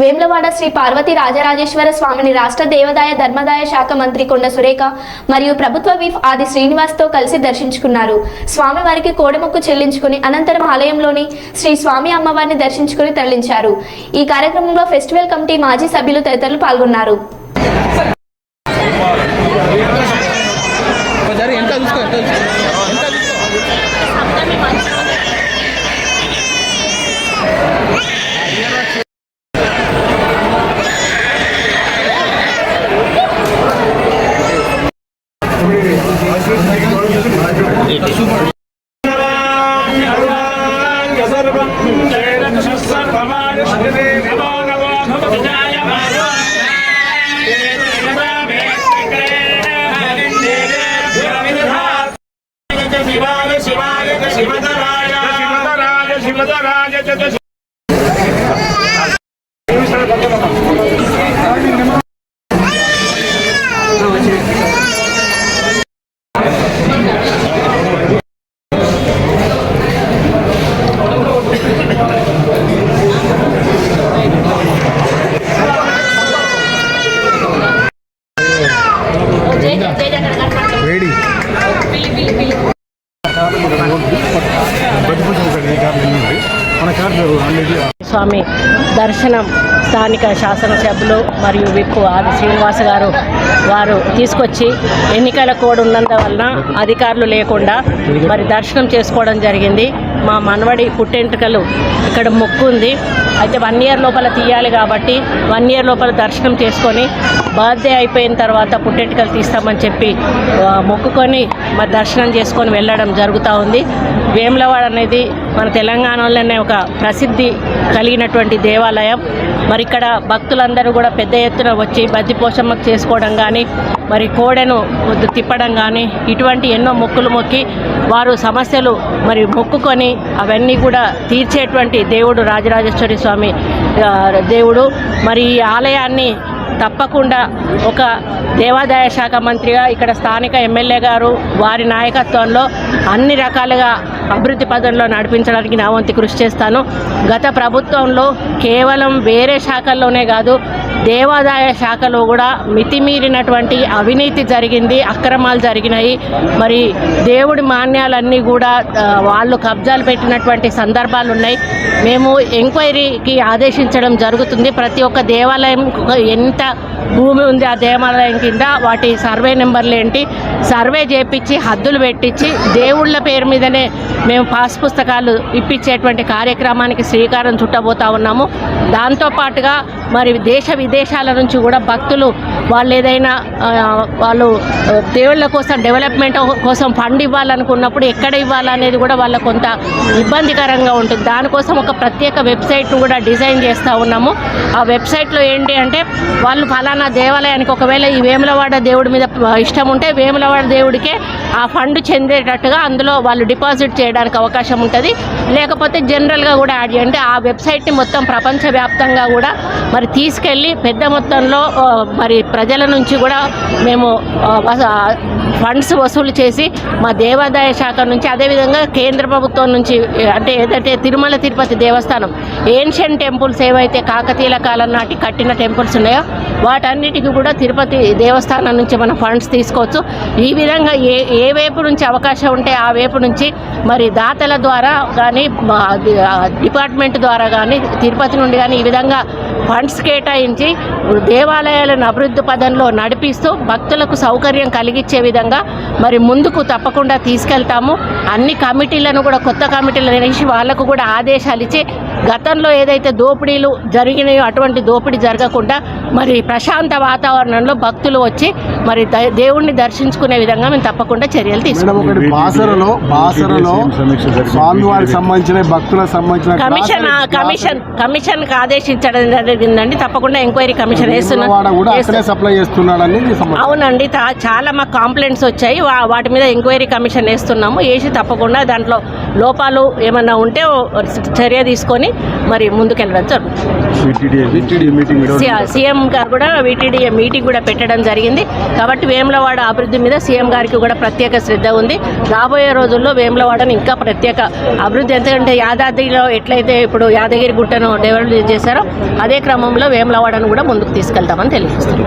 వేములవాడ శ్రీ పార్వతి రాజరాజేశ్వర స్వామిని రాష్ట్ర దేవాదాయ ధర్మదాయ శాఖ మంత్రి కొండ సురేఖ మరియు ప్రభుత్వ విఫ్ ఆది శ్రీనివాస్తో కలిసి దర్శించుకున్నారు. స్వామివారికి కోడముక్కు చెల్లించుకుని అనంతరం ఆలయంలోని శ్రీ స్వామి అమ్మవారిని దర్శించుకుని తరలించారు. ఈ కార్యక్రమంలో ఫెస్టివల్ కమిటీ మాజీ సభ్యులు తదితరులు పాల్గొన్నారు. ఎంత శివధరాయ శివధరాయ స్వామి దర్శనం స్థానిక శాసనసభ్యులు మరియు విప్పు ఆది శ్రీనివాస్ గారు వారు తీసుకొచ్చి ఎన్నికల కోడ్ ఉన్నందువలన అధికారులు లేకుండా మరి దర్శనం చేసుకోవడం జరిగింది. మా మనవడి పుట్టెంటుకలు ఇక్కడ మొక్కు ఉంది అయితే వన్ ఇయర్ లోపల తీయాలి కాబట్టి వన్ ఇయర్ లోపల దర్శనం చేసుకొని బర్త్డే అయిపోయిన తర్వాత పుట్టెట్టుకలు తీస్తామని చెప్పి మొక్కుకొని మరి దర్శనం చేసుకొని వెళ్ళడం జరుగుతూ ఉంది. వేములవాడ అనేది మన తెలంగాణలోనే ఒక ప్రసిద్ధి కలిగినటువంటి దేవాలయం. మరి ఇక్కడ భక్తులందరూ కూడా పెద్ద ఎత్తున వచ్చి బద్ది చేసుకోవడం కానీ మరి కోడెను తిప్పడం కానీ ఇటువంటి ఎన్నో మొక్కులు మొక్కి వారు సమస్యలు మరి మొక్కుకొని అవన్నీ కూడా తీర్చేటువంటి దేవుడు రాజరాజేశ్వరి స్వామి దేవుడు. మరి ఈ ఆలయాన్ని తప్పకుండా ఒక దేవాదాయ శాఖ మంత్రిగా ఇక్కడ స్థానిక ఎమ్మెల్యే గారు వారి నాయకత్వంలో అన్ని రకాలుగా అభివృద్ధి పదంలో నడిపించడానికి నా వంతు కృషి చేస్తాను. గత ప్రభుత్వంలో కేవలం వేరే శాఖల్లోనే కాదు దేవాదాయ శాఖలో కూడా మితిమీరినటువంటి అవినీతి జరిగింది అక్రమాలు జరిగినాయి. మరి దేవుడి మాన్యాలన్నీ కూడా వాళ్ళు కబ్జాలు పెట్టినటువంటి సందర్భాలు ఉన్నాయి. మేము ఎంక్వైరీకి ఆదేశించడం జరుగుతుంది. ప్రతి ఒక్క దేవాలయం ఎంత భూమి ఉంది ఆ దేవాలయం కింద. వాటి సర్వే నెంబర్లు ఏంటి? సర్వే చేపించి హద్దులు పెట్టించి దేవుళ్ళ పేరు మీదనే మేము పాస్ పుస్తకాలు ఇప్పించేటువంటి కార్యక్రమానికి శ్రీకారం చుట్టబోతా ఉన్నాము. దాంతోపాటుగా మరి దేశ విదేశాల నుంచి కూడా భక్తులు వాళ్ళు ఏదైనా వాళ్ళు దేవుళ్ళ కోసం డెవలప్మెంట్ కోసం ఫండ్ ఇవ్వాలనుకున్నప్పుడు ఎక్కడ ఇవ్వాలనేది కూడా వాళ్ళ కొంత ఇబ్బందికరంగా ఉంటుంది. దానికోసం ఒక ప్రత్యేక వెబ్సైట్ను కూడా డిజైన్ చేస్తూ ఉన్నాము. ఆ వెబ్సైట్లో ఏంటి అంటే వాళ్ళు ఫలానా దేవాలయానికి ఒకవేళ ఈ వేములవాడ దేవుడి మీద ఇష్టం ఉంటే వేములవాడ దేవుడికే ఆ ఫండ్ చెందేటట్టుగా అందులో వాళ్ళు డిపాజిట్ చేయడానికి అవకాశం ఉంటుంది. లేకపోతే జనరల్గా కూడా యాడ్ చేయండి. ఆ వెబ్సైట్ని మొత్తం ప్రపంచవ్యాప్తంగా కూడా మరి తీసుకెళ్ళి పెద్ద మొత్తంలో మరి ప్రజల నుంచి కూడా మేము ఫండ్స్ వసూలు చేసి మా దేవాదాయ శాఖ నుంచి అదేవిధంగా కేంద్ర ప్రభుత్వం నుంచి అంటే ఏదైతే తిరుమల తిరుపతి దేవస్థానం ఏన్షియన్ టెంపుల్స్ ఏవైతే కాకతీయుల కాలం నాటి కట్టిన టెంపుల్స్ ఉన్నాయో వాటన్నిటికీ కూడా తిరుపతి దేవస్థానం నుంచి మనం ఫండ్స్ తీసుకోవచ్చు. ఈ విధంగా ఏ ఏ వైపు నుంచి అవకాశం ఉంటే ఆ వైపు నుంచి మరి దాతల ద్వారా కానీ డిపార్ట్మెంట్ ద్వారా కానీ తిరుపతి నుండి కానీ ఈ విధంగా ఫండ్స్ కేటాయించి దేవాలయాలను అభివృద్ధి పదంలో నడిపిస్తూ భక్తులకు సౌకర్యం కలిగించే విధంగా మరి ముందుకు తప్పకుండా తీసుకెళ్తాము. అన్ని కమిటీలను కూడా కొత్త కమిటీలను వేసి వాళ్ళకు కూడా ఆదేశాలు ఇచ్చి గతంలో ఏదైతే దోపిడీలు జరిగినాయో అటువంటి దోపిడీ జరగకుండా మరి ప్రశాంత వాతావరణంలో భక్తులు వచ్చి మరి ద- దేవుణ్ణి దర్శించుకునే విధంగా మేము తప్పకుండా చర్యలు తీసుకుంటాం. ఒకటి బాసరలో బాసరలో స్వామివారికి సంబంధించిన భక్తులకు సంబంధించిన కమిషన్ కమిషన్ ఆదేశించడం జరిగిందండి. తప్పకుండా ఎంక్వైరీ కమిషన్ వేస్తున్నాం. అవునండి చాలా మాకు కాంప్లైంట్స్ వచ్చాయి. వాటి మీద ఎంక్వైరీ కమిషన్ వేస్తున్నాము. వేసి తప్పకుండా దాంట్లో లోపాలు ఏమన్నా ఉంటే చర్య తీసుకొని మరి ముందుకెళ్ళడం జరుగుతుంది. సీఎం గారు కూడా వీటీడీ మీటింగ్ కూడా పెట్టడం జరిగింది. కాబట్టి వేములవాడ అభివృద్ధి మీద సీఎం గారికి కూడా ప్రత్యేక శ్రద్ధ ఉంది. రాబోయే రోజుల్లో వేములవాడను ఇంకా ప్రత్యేక అభివృద్ధి ఎందుకంటే యాదాద్రిలో ఎట్లయితే ఇప్పుడు యాదగిరి గుట్టను డెవలప్ చేశారో అదే క్రమంలో వేములవాడను కూడా ముందుకు తీసుకెళ్తామని తెలియజేస్తున్నాం